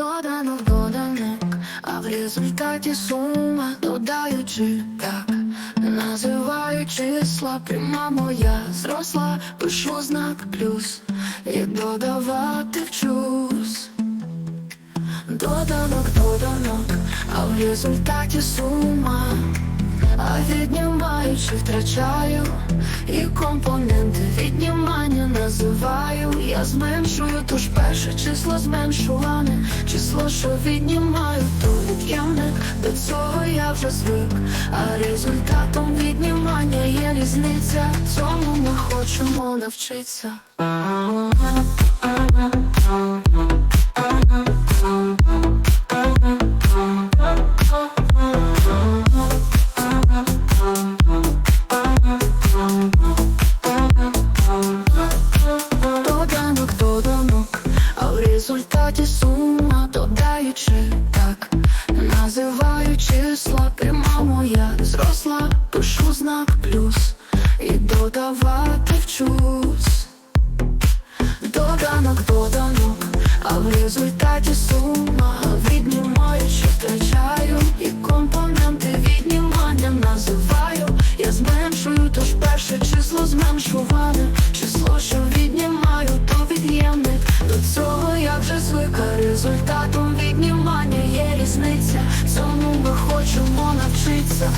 Доданок, доданок, а в результаті сума додаючи так, називаю числа, пряма моя зросла, пишу знак плюс і додавати вчусь. Доданок, доданок, а в результаті сума, а віднімаючи втрачаю, і компоненти віднімання називаю. Я зменшую, тож перше число зменшуване, число, що віднімаю, то від'ємник, до цього я вже звик, а результатом віднімання є різниця, цьому ми хочемо навчитися. Результаті сума додаючи так, називаю числа, пряма моя зросла, пишу знак плюс і додавати вчусь. Доданок, доданок, а в результаті сума віднімаючи втрачаю і компоненти віднімання називаю. Я зменшую, тож перше число зменшуване, число, що віднімаю, результатом віднімання є різниця. Цьому ми хочемо навчитися.